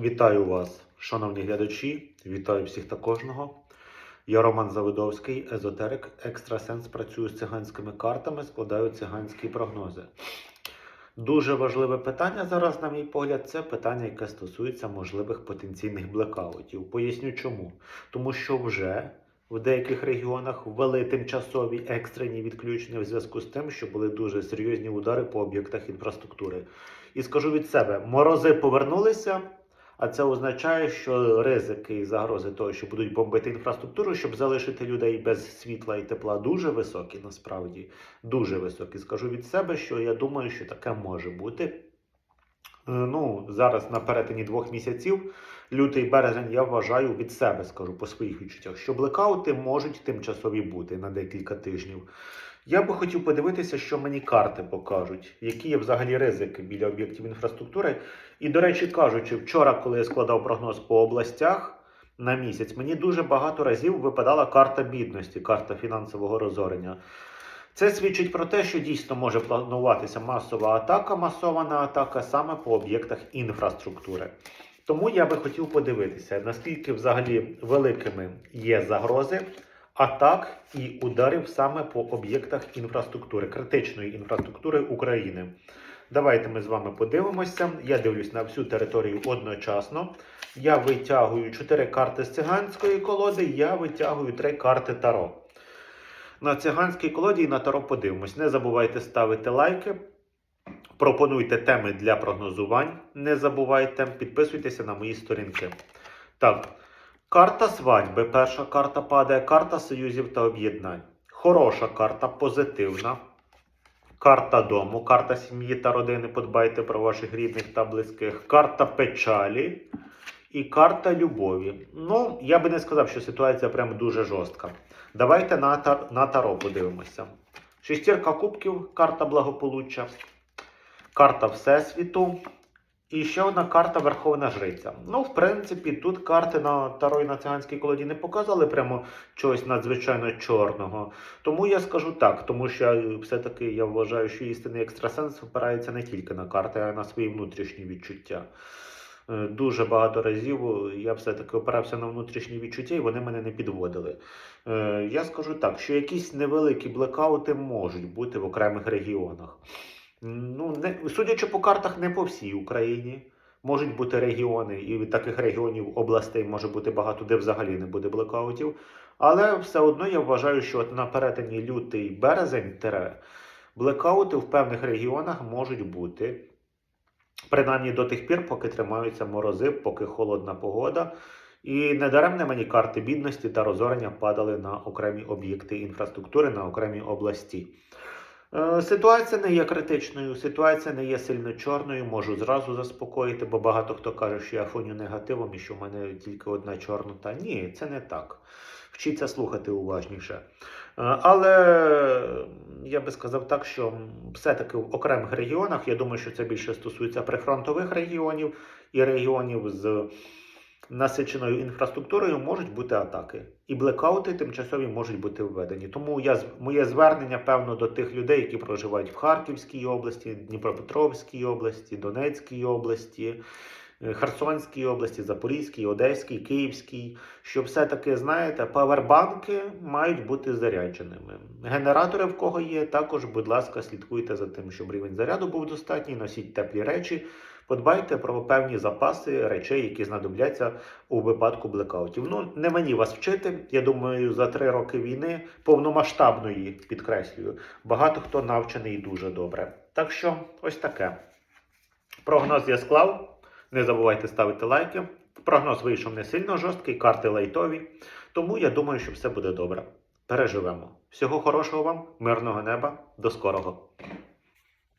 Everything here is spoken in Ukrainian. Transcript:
Вітаю вас, шановні глядачі. Вітаю всіх та кожного. Я Роман Завидовський, езотерик, екстрасенс. Працюю з циганськими картами, складаю циганські прогнози. Дуже важливе питання зараз, на мій погляд, це питання, яке стосується можливих потенційних блекаутів. Поясню чому. Тому що вже в деяких регіонах ввели тимчасові екстрені відключення в зв'язку з тим, що були дуже серйозні удари по об'єктах інфраструктури. І скажу від себе, морози повернулися. А це означає, що ризики і загрози того, що будуть бомбити інфраструктуру, щоб залишити людей без світла і тепла, дуже високі. Насправді дуже високі. Скажу від себе, що я думаю, що таке може бути. Е, Ну, зараз на перетині двох місяців, лютий березень, я вважаю від себе, скажу по своїх відчуттях, що блекаути можуть тимчасові бути на декілька тижнів. Я би хотів подивитися, що мені карти покажуть, які є взагалі ризики біля об'єктів інфраструктури. І, до речі, кажучи, вчора, коли я складав прогноз по областях на місяць, мені дуже багато разів випадала карта бідності, карта фінансового розорення. Це свідчить про те, що дійсно може плануватися масова атака, масована атака саме по об'єктах інфраструктури. Тому я би хотів подивитися, наскільки взагалі великими є загрози атак і ударів саме по об'єктах інфраструктури, критичної інфраструктури України. Давайте ми з вами подивимося. Я дивлюсь на всю територію одночасно. Я витягую 4 карти з циганської колоди, я витягую 3 карти Таро. На циганській колоді і на Таро подивимось. Не забувайте ставити лайки. Пропонуйте теми для прогнозувань. Не забувайте, підписуйтеся на мої сторінки. Так, карта свадьби. Перша карта падає, карта союзів та об'єднань. Хороша карта, позитивна. Карта дому, карта сім'ї та родини. Подбайте про ваших рідних та близьких. Карта печалі і карта любові. Ну, я би не сказав, що ситуація прям дуже жорстка. Давайте на, тар- на таро подивимося. Шестірка кубків, карта благополуччя, карта Всесвіту. І ще одна карта Верховна Жриця. Ну, в принципі, тут карти на Таро і на циганській колоді не показали прямо чогось надзвичайно чорного. Тому я скажу так, тому що все-таки я вважаю, що істинний екстрасенс опирається не тільки на карти, а й на свої внутрішні відчуття. Е, Дуже багато разів я все-таки опирався на внутрішні відчуття, і вони мене не підводили. Е, Я скажу так, що якісь невеликі блекаути можуть бути в окремих регіонах. Ну, не, судячи по картах, не по всій Україні. Можуть бути регіони, і від таких регіонів областей може бути багато, де взагалі не буде блекаутів. Але все одно я вважаю, що от на перетині лютий березень блекаути в певних регіонах можуть бути. Принаймні до тих пір, поки тримаються морози, поки холодна погода. І недаремне мені карти бідності та розорення падали на окремі об'єкти інфраструктури, на окремі області. Е, Ситуація не є критичною, ситуація не є сильно чорною, можу зразу заспокоїти, бо багато хто каже, що я фоню негативом і що в мене тільки одна чорнота. Ні, це не так. Вчіться слухати уважніше. Е, Але я би сказав так, що все-таки в окремих регіонах, я думаю, що це більше стосується прифронтових регіонів і регіонів з насиченою інфраструктурою можуть бути атаки. І блекаути тимчасові можуть бути введені. Тому я, моє звернення, певно, до тих людей, які проживають в Харківській області, Дніпропетровській області, Донецькій області, е, Херсонській області, Запорізькій, Одеській, Київській, що все-таки, знаєте, павербанки мають бути зарядженими. Генератори, в кого є, також, будь ласка, слідкуйте за тим, щоб рівень заряду був достатній, носіть теплі речі. Подбайте про певні запаси речей, які знадобляться у випадку блекаутів. Ну, не мені вас вчити. Я думаю, за три роки війни повномасштабної підкреслюю, багато хто навчений дуже добре. Так що, ось таке. Прогноз я склав. Не забувайте ставити лайки. Прогноз вийшов не сильно жорсткий, карти лайтові. Тому я думаю, що все буде добре. Переживемо. Всього хорошого вам, мирного неба, до скорого.